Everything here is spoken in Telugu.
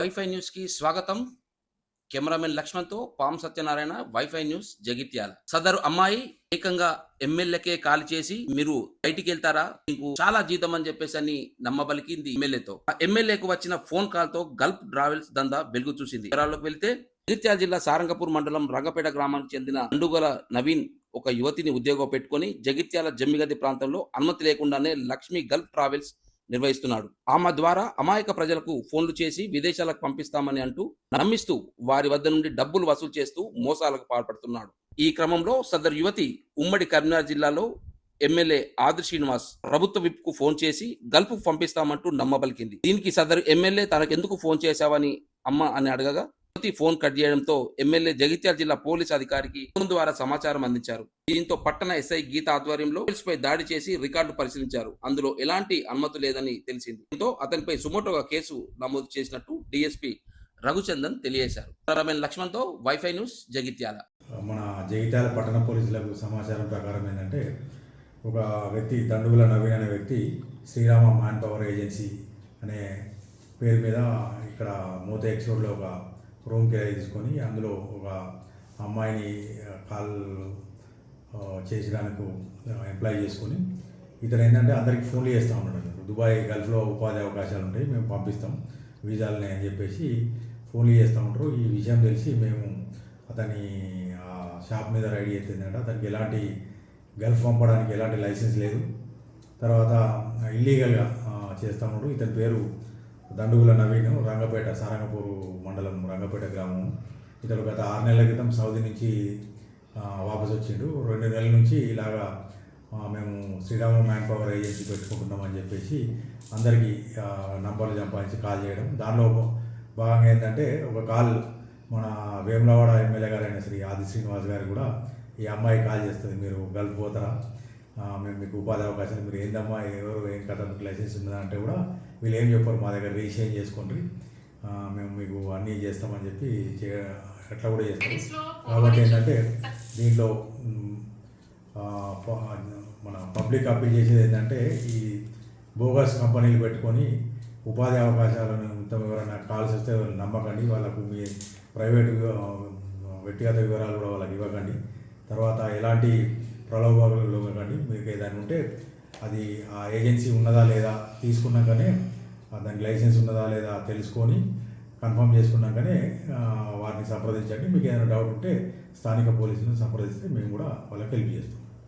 వైఫై న్యూస్కి స్వాగతం. కెమెరామెన్ లక్ష్మణ్తో పాం సత్యనారాయణ వైఫై న్యూస్ జగిత్యాల. సదరు అమ్మాయి ఏకంగా ఎమ్మెల్యేకే కాల్ చేసి మీరు బయటికి వెళ్తారా? మీకు చాలా జీతం అని చెప్పేసి అని నమ్మబలికింది ఎమ్మెల్యేతో. ఆ ఎమ్మెల్యేకు వచ్చిన ఫోన్ కాల్తో గల్ఫ్ ట్రావెల్స్ దందా వెలుగు చూసింది. వివరాల్లోకి వెళ్తే జగిత్యాల జిల్లా సారంగపూర్ మండలం రంగపేట గ్రామానికి చెందిన అండుగల నవీన్ ఒక యువతిని ఉద్యోగం పెట్టుకొని జగిత్యాల జమ్మిగది ప్రాంతంలో అనుమతి లేకుండానే లక్ష్మీ గల్ఫ్ ట్రావెల్స్ నిర్వహిస్తున్నాడు. ఆమె ద్వారా అమాయక ప్రజలకు ఫోన్లు చేసి విదేశాలకు పంపిస్తామని అంటూ నమ్మిస్తూ వారి వద్ద నుండి డబ్బులు వసూలు చేస్తూ మోసాలకు పాల్పడుతున్నాడు. ఈ క్రమంలో సదరు యువతి ఉమ్మడి కరీంనగర్ జిల్లాలో ఎమ్మెల్యే ఆది శ్రీనివాస్ ప్రభుత్వ విప్కు ఫోన్ చేసి గల్ఫ్ పంపిస్తామంటూ నమ్మబలికింది. దీనికి సదరు ఎమ్మెల్యే తనకెందుకు ఫోన్ చేశావని అమ్మ అని అడగగా ఫోన్ కట్ చేయడంతో ఎమ్మెల్యే జగిత్యాల జిల్లా పోలీస్ అధికారికి ఫోన్ ద్వారా సమాచారం అందించారు. దీంతో పట్టణ ఎస్ఐ గీత ఆధ్వర్యంలో పై దాడి చేసి రికార్డు పరిశీలించారు. అందులో ఎలాంటి అనుమతి లేదని తెలిసింది. దీంతో అతనిపై సుమోటోగా కేసు నమోదు చేసినట్టు డిఎస్పీ రఘుచందన్ తెలియజేశారు. తరమైన లక్ష్మణ్తో వైఫై న్యూస్ జగిత్యాల. మన జగిత్యాల పట్టణ పోలీసులకు సమాచారం ప్రకారం ఏంటంటే ఒక వ్యక్తి దండుగుల నవీన్ అనే వ్యక్తి శ్రీరామ మ్యాన్ పవర్ ఏజెన్సీ అనే పేరు మీద ఇక్కడ మూత ఎక్స్ రోడ్లో ఒక రూమ్ కిరాయి తీసుకొని అందులో ఒక అమ్మాయిని కాల్ చేసడానికి ఎంప్లాయ్ చేసుకొని ఇతను ఏంటంటే అందరికి ఫోన్లు చేస్తూ ఉన్నాడు దుబాయ్ గల్ఫ్లో ఉపాధి అవకాశాలు ఉంటాయి మేము పంపిస్తాం వీజాలని అని చెప్పేసి ఫోన్లు చేస్తూ ఉంటారు. ఈ విషయం తెలిసి మేము అతని ఆ షాప్ మీద రెడీ అవుతుందంటే అతనికి ఎలాంటి గల్ఫ్ పంపడానికి ఎలాంటి లైసెన్స్ లేదు. తర్వాత ఇల్లీగల్గా చేస్తూ ఉన్నాడు ఇతని పేరు దండుగుల నవీన్ రంగపేట సారంగపూర్ మండలం రంగపేట గ్రామం. ఇతడు గత ఆరు నెలల క్రితం సౌదీ నుంచి వాపసు వచ్చిండు. రెండు నెలల నుంచి ఇలాగా మేము శ్రీరామ మ్యాన్ పవర్ ఏజెన్సీ పెట్టుకుంటున్నామని చెప్పేసి అందరికీ నంబర్లు సంపాదించి కాల్ చేయడం. దానిలో భాగంగా ఏంటంటే ఒక కాల్ మన వేములవాడ ఎమ్మెల్యే గారైన శ్రీ ఆది శ్రీనివాస్ గారు కూడా ఈ అమ్మాయి కాల్ చేస్తుంది. మీరు గల్ఫ్ పోతారా? మేము మీకు ఉపాధి అవకాశాలు మీరు ఏందమ్మా ఎవరు ఏం కథ మీకు లైసెన్స్ ఉన్నదా అంటే కూడా వీళ్ళు ఏం చెప్పారు మా దగ్గర రిజిస్ట్రేషన్ చేసుకోండి. మేము మీకు అన్నీ చేస్తామని చెప్పి చే అట్లా కూడా చేస్తాం. కాబట్టి ఏంటంటే దీంట్లో మన పబ్లిక్ అప్పీల్ చేసేది ఏంటంటే ఈ బోగస్ కంపెనీలు పెట్టుకొని ఉపాధి అవకాశాలను మొత్తం ఎవరైనా కాల్స్ వస్తే నమ్మకండి. వాళ్ళకు మీ ప్రైవేట్ వ్యక్తిగత వివరాలు కూడా వాళ్ళకి ఇవ్వకండి. తర్వాత ఎలాంటి ప్రలోభాలలో కానీ మీకు ఏదైనా ఉంటే అది ఆ ఏజెన్సీ ఉన్నదా లేదా తీసుకున్నాకనే దానికి లైసెన్స్ ఉన్నదా లేదా తెలుసుకొని కన్ఫర్మ్ చేసుకున్నాకనే వారిని సంప్రదించండి. మీకు ఏదైనా డౌట్ ఉంటే స్థానిక పోలీసులను సంప్రదిస్తే మేము కూడా వాళ్ళకి హెల్ప్ చేస్తాం.